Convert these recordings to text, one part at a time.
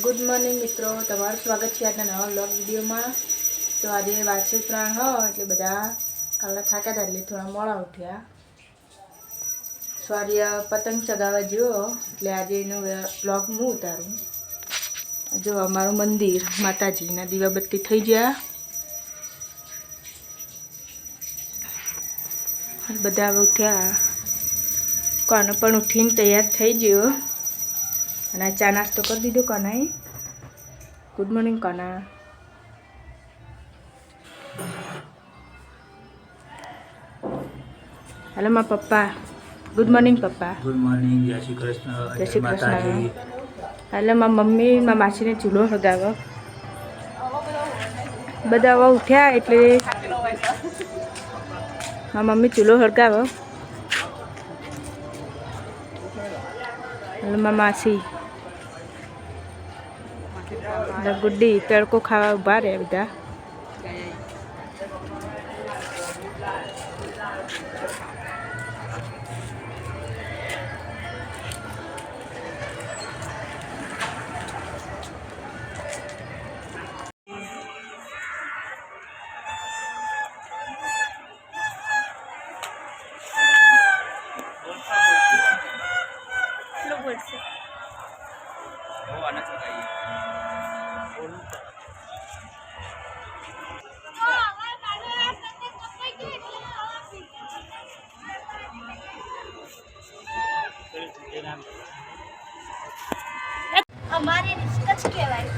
Good morning મિત્રો. તમારું સ્વાગત છે આજના નવા બ્લોગ વિડીયોમાં. તો આજે વાર્ષિક પ્રાણ હો, એટલે બધા કાલના થાક્યા હતા એટલે થોડા મોડા ઉઠ્યા. સૂર્ય પતંગ ચગાવવા ગયો એટલે આજે એનો બ્લોગ હું ઉતારું. જો અમારું મંદિર, માતાજીના દીવાબત્તી થઈ ગયા. બધા ઉઠ્યા. કોનો પણ ઉઠીને તૈયાર થઈ ગયો. અને ચા નાસ્તો કરી દીધો કનાએ. Good morning Kana. હેલો મા પપ્પા. ગુડ મોર્નિંગ પપ્પા. ગુડ મોર્નિંગ જય શ્રી કૃષ્ણ જય શ્રી કૃષ્ણ હેલો મા મમ્મી મા માસીને ચૂલો સગાવો બધા હવે ઉઠ્યા એટલે મા મમ્મી ચૂલો હળગાવો. હેલો મા માસી. ગુડ્ડી તડકો ખાવા ઊભા રહે બધા. અમારી રિસ્ક જ કહેવાય.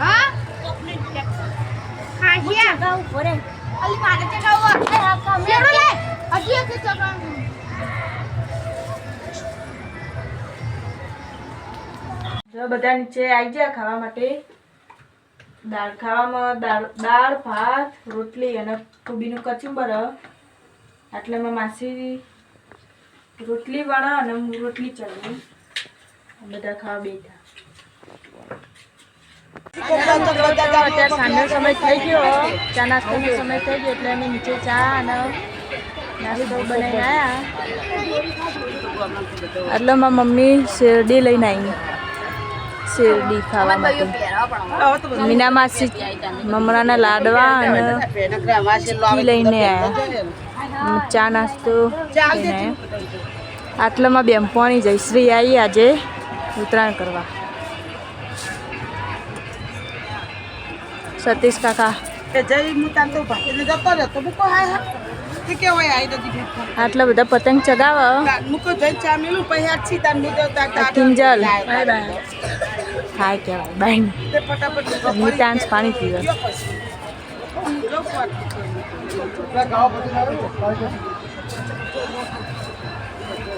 હા? કોકની ટેક્સ હા હિયા ગાઉ પરે અલી મારે તે ગાઉ અરે આ કામ લે લે? હજી એક ચગાવું જો બધા નીચે આવી ગયા ખાવા માટે. દાળ ખાવામાં દાળ દાળ ભાત રોટલી અને કોબીનું કચુંબર. આટલામાં માસી રોટલી વાળા અને હું રોટલી ચડવી બધા ખાવા બેઠા. અત્યારે સાંજનો સમય થઈ ગયો. ચા નાસ્તાનો મમ્મી શેરડી લઈને આવી શેરડી ખાવા માટે. મીના માસી મમરાના લાડવા અને લઈને આવ્યા ચા નાસ્તો આટલામાં બેનપણી જયશ્રી આવી આજે. ઉત્તરાયણ કરવા. સતીશ કાકા. આટલા બધા પતંગ ચગાવ. કિંજલ. થાય કેવાય બાય મિતાંશ પાણી પીવે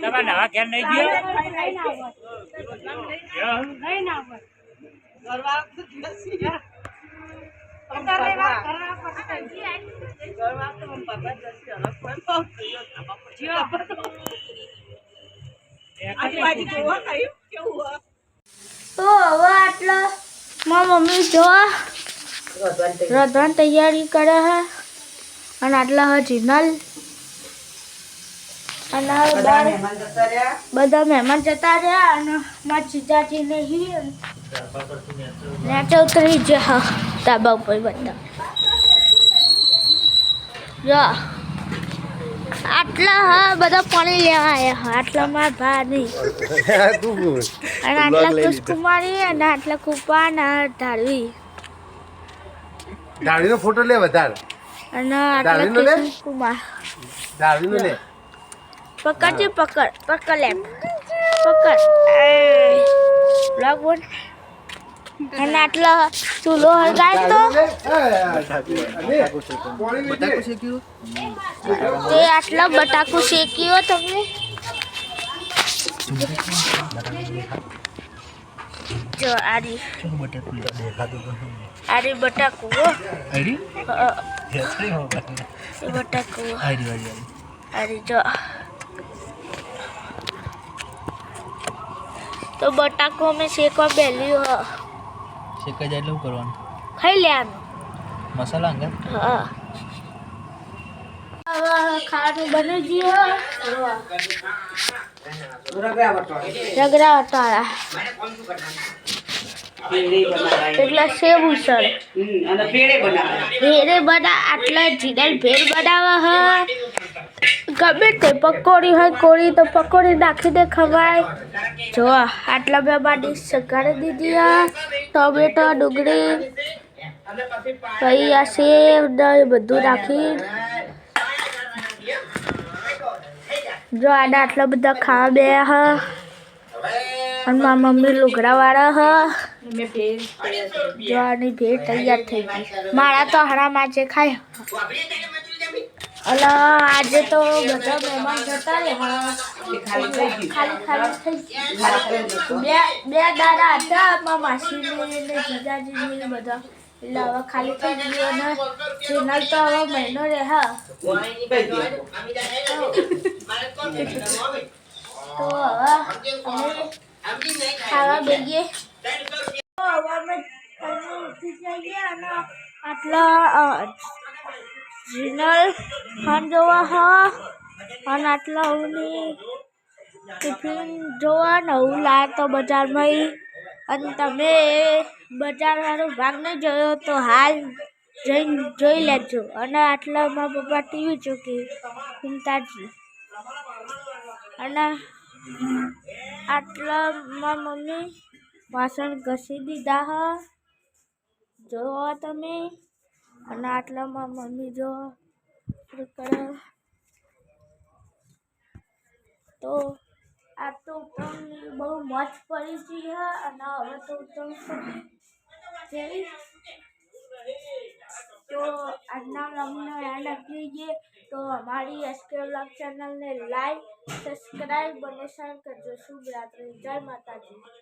તમારે નવા ઘેર નહીં ગયો? મમ્મી જોવા રધવાની તૈયારી કરે છે અને આટલા હજી જીનલ. અને બધા મહેમાન જતા રહ્યા અને મારા જીજાજી ને હી નેચે ઉતરી હા ધાબા ઉપર બધા. જો. આટલા હા બધા પાણી લેવા આવ્યા હા આટલા માર ભા નહીં અને આટલા કુસકુમારી અને આટલા કુપા અને ધારવી. ડાળીનો ફોટો લે વધારે. અને આટલા ધારવીનો લે? કુમાર ડાળીનો પકડ પકડ લેમ પકડ. બ્લોગ બોલ અને આટલો ચૂલો હળગાય તો? તે આટલો બટાકુ શેક્યો તમે જો આરી. આરી બટાકુ આરી? હા, આરી બટાકું આરી જો. તો બટાકો અમે શેકવા બેલ્યું હ. શેકાઈ જાય એટલે કરવાનું? ખાઈ લેવાનું. મસાલા અંગા હા. ખાવાનું બની ગયું રગડા વટાળા એટલે સેવ ઉસળ. ભેરે બના આટલા જીડલ ભેર બનાવે હ. ગમે તે પકોડી હોય, કોળી તો પકોડી નાખીને ખવાય. જો, આટલા મેં મારી સગાડી દીધી આ ટોમેટો, ડુંગળી. પછી આ સેવ ને બધું નાખી. જો, આને આટલા બધા ખાવા બે હ. અને મારા મમ્મી લુગડા વાળા હ. જો, આની ભેટ તૈયાર થઈ ગઈ. મારા તો હરામાં છે ખાય. અલા આજે તો બધા મહેમાન જતા રહે ખાલી ખાલી થઈ. બે બે દાદા હતા મારા માસીને ને જીજાજીને ને બધા એટલે હવે ખાલી થઈ ગયું ને ચેનલ તો હવે મહિનો રહે, હા તો હવે ખાવા બેગીએ અને આટલા જીનલ ખાન જોવા, હા. અને આટલા ઉની ટિફિન જોવા નવું લાયા તો બજારમાં અને તમે બજારવાળો ભાગ નહીં જોયો તો હાલ જઈને જોઈ લેજો. અને આટલા મારા પપ્પા ટીવી ચૂકી ચિંતાજી અને આટલા મારા મમ્મી વાસણ ઘસી દીધા, હ. જોવો તમે. અને આટલામાં મમ્મી જો કરે? તો આ તો ઉત્તમ બહુ મોજ પડી છે અને હવે તો ઉત્તમ જઈ તો આજના વ્લોગનો એન્ડ આપી દઈએ તો અમારી એસકે વ્લોગ ચેનલને લાઈક, સબસ્ક્રાઈબ અને શેર કરજો. શુભ રાત્રિ. જય માતાજી.